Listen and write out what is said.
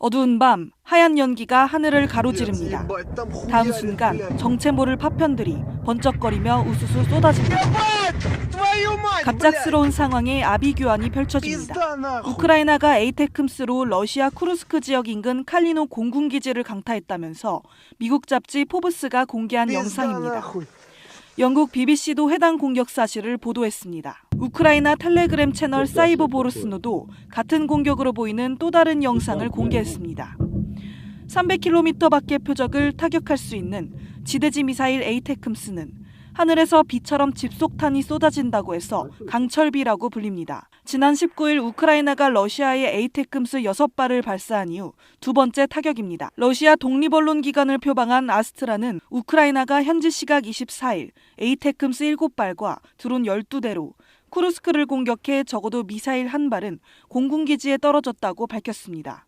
어두운 밤 하얀 연기가 하늘을 가로지릅니다. 다음 순간 정체 모를 파편들이 번쩍거리며 우수수 쏟아집니다. 갑작스러운 상황에 아비규환이 펼쳐집니다. 우크라이나가 에이테크음스로 러시아 쿠르스크 지역 인근 칼리노 공군 기지를 강타했다면서 미국 잡지 포브스가 공개한 영상입니다. 영국 BBC도 해당 공격 사실을 보도했습니다. 우크라이나 텔레그램 채널 사이버 보르스노도 같은 공격으로 보이는 또 다른 영상을 공개했습니다. 300km 밖의 표적을 타격할 수 있는 지대지 미사일 에이테크음스는 하늘에서 비처럼 집속탄이 쏟아진다고 해서 강철비라고 불립니다. 지난 19일 우크라이나가 러시아의 에이테크음스 6발을 발사한 이후 두 번째 타격입니다. 러시아 독립언론 기관을 표방한 아스트라는 우크라이나가 현지 시각 24일 에이테크음스 7발과 드론 12대로 쿠르스크를 공격해 적어도 미사일 한 발은 공군기지에 떨어졌다고 밝혔습니다.